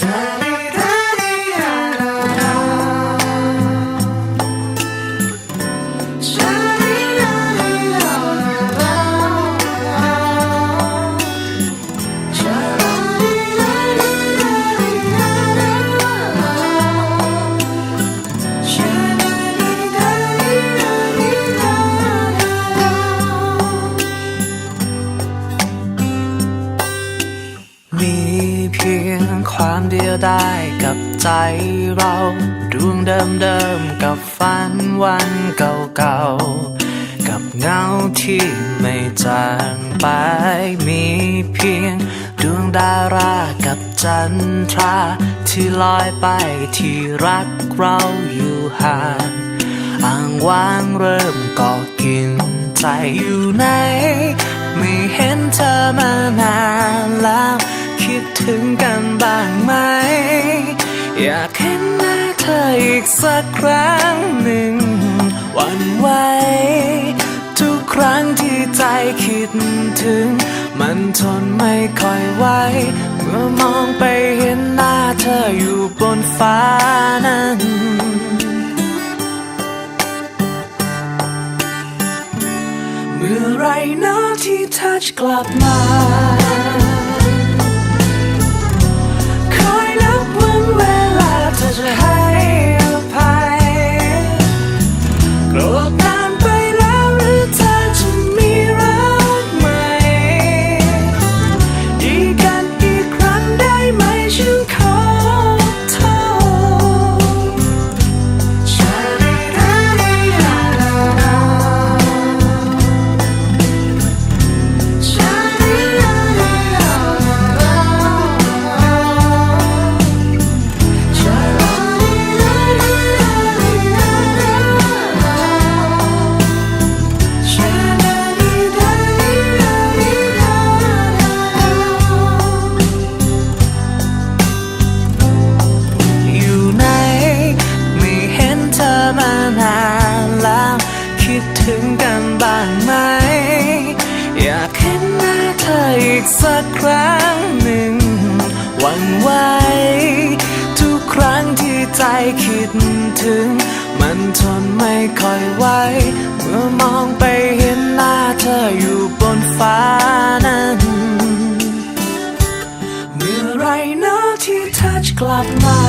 มี เพียงความเดียวได้กับใจเราดวงเดิมๆกับฝันวันเก่าๆกับเงาที่ไม่จางไปมีเพียง ดวงดารากับจันทรา ที่ลอยไปที่รักเราอยู่ห่างอ่างว่างเริ่มก่อกินใจอยู่ไหนไม่เห็นเธอมานาน ดถึงกันบ้างไหม อยากเห็นหน้าเธออีกสักครั้งหนึ่ง วันไหวทุกครั้งที่ใจคิดถึง มันทนไม่ค่อยไหวเมื่อมองไปเห็นหน้าเธออยู่บนฟ้านั้นเมื่อไรนะที่ทัชกลับมา ถึงกันบ้างไหม อยากเห็นหน้าเธออีกสักครั้งหนึ่งหวั่นไหวทุกครั้งที่ใจคิดถึง มันทนไม่ค่อยไหวเมื่อมองไปเห็นหน้าเธออยู่บนฟ้านั้นเมื่อไรนะที่ทัชกลับมา